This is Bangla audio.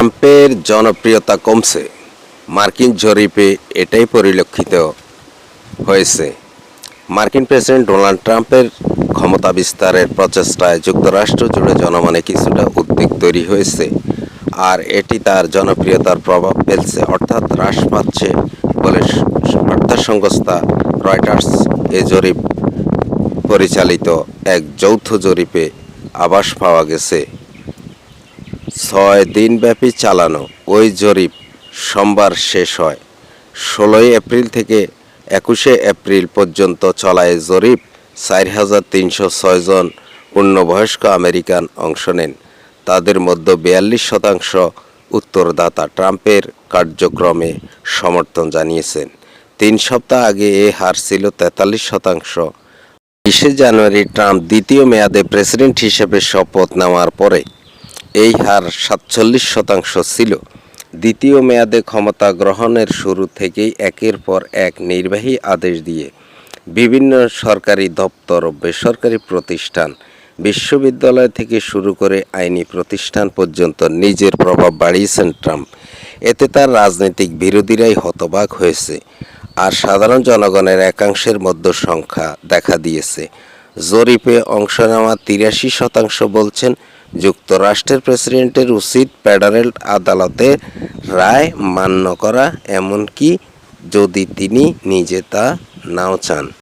ট্রাম্পের জনপ্রিয়তা কমছে। মার্কিন জরিপে এটাই পরিলক্ষিত হয়েছে। মার্কিন প্রেসিডেন্ট ডোনাল্ড ট্রাম্পের ক্ষমতা বিস্তারের প্রচেষ্টায় যুক্তরাষ্ট্র জুড়ে জনমনে কিছুটা উদ্বেগ তৈরি হয়েছে, আর এটি তার জনপ্রিয়তার প্রভাব ফেলছে, অর্থাৎ হ্রাস পাচ্ছে বলে বার্তা সংস্থা রয়টার্স এ জরিপ পরিচালিত এক যৌথ জরিপে আভাস পাওয়া গেছে। ছয় দিনব্যাপী চালানো ওই জরিপ সোমবার শেষ হয়। ষোলোই এপ্রিল থেকে একুশে এপ্রিল পর্যন্ত চলা এই জরিপ চার হাজার তিনশো ছয় জন পূর্ণবয়স্ক আমেরিকান অংশ নেন। তাদের মধ্যে বিয়াল্লিশ শতাংশ উত্তরদাতা ট্রাম্পের কার্যক্রমে সমর্থন জানিয়েছেন। তিন সপ্তাহ আগে এ হার ছিল তেতাল্লিশ শতাংশ। বিশে জানুয়ারি ট্রাম্প দ্বিতীয় মেয়াদে প্রেসিডেন্ট হিসেবে শপথ নেওয়ার পরে এই হার সাতচল্লিশ শতাংশ ছিল। দ্বিতীয় মেয়াদে ক্ষমতা গ্রহণের শুরু থেকেই একের পর এক নির্বাহী আদেশ দিয়ে বিভিন্ন সরকারি দপ্তর ও বেসরকারি প্রতিষ্ঠান, বিশ্ববিদ্যালয় থেকে শুরু করে আইনি প্রতিষ্ঠান পর্যন্ত নিজের প্রভাব বাড়িয়েছেন ট্রাম্প। এতে তার রাজনৈতিক বিরোধীরাই হতবাক হয়েছে। আর সাধারণ জনগণের একাংশের মধ্যে সংখ্যা দেখা দিয়েছে। জরিপে অংশ নেওয়া তিরাশি শতাংশ বলছেন যুক্তরাষ্ট্রের প্রেসিডেন্টের উচিত ফেডারেল আদালতের রায় মান্য করা, এমনকি যদি তিনি নিজে তা নাও চান।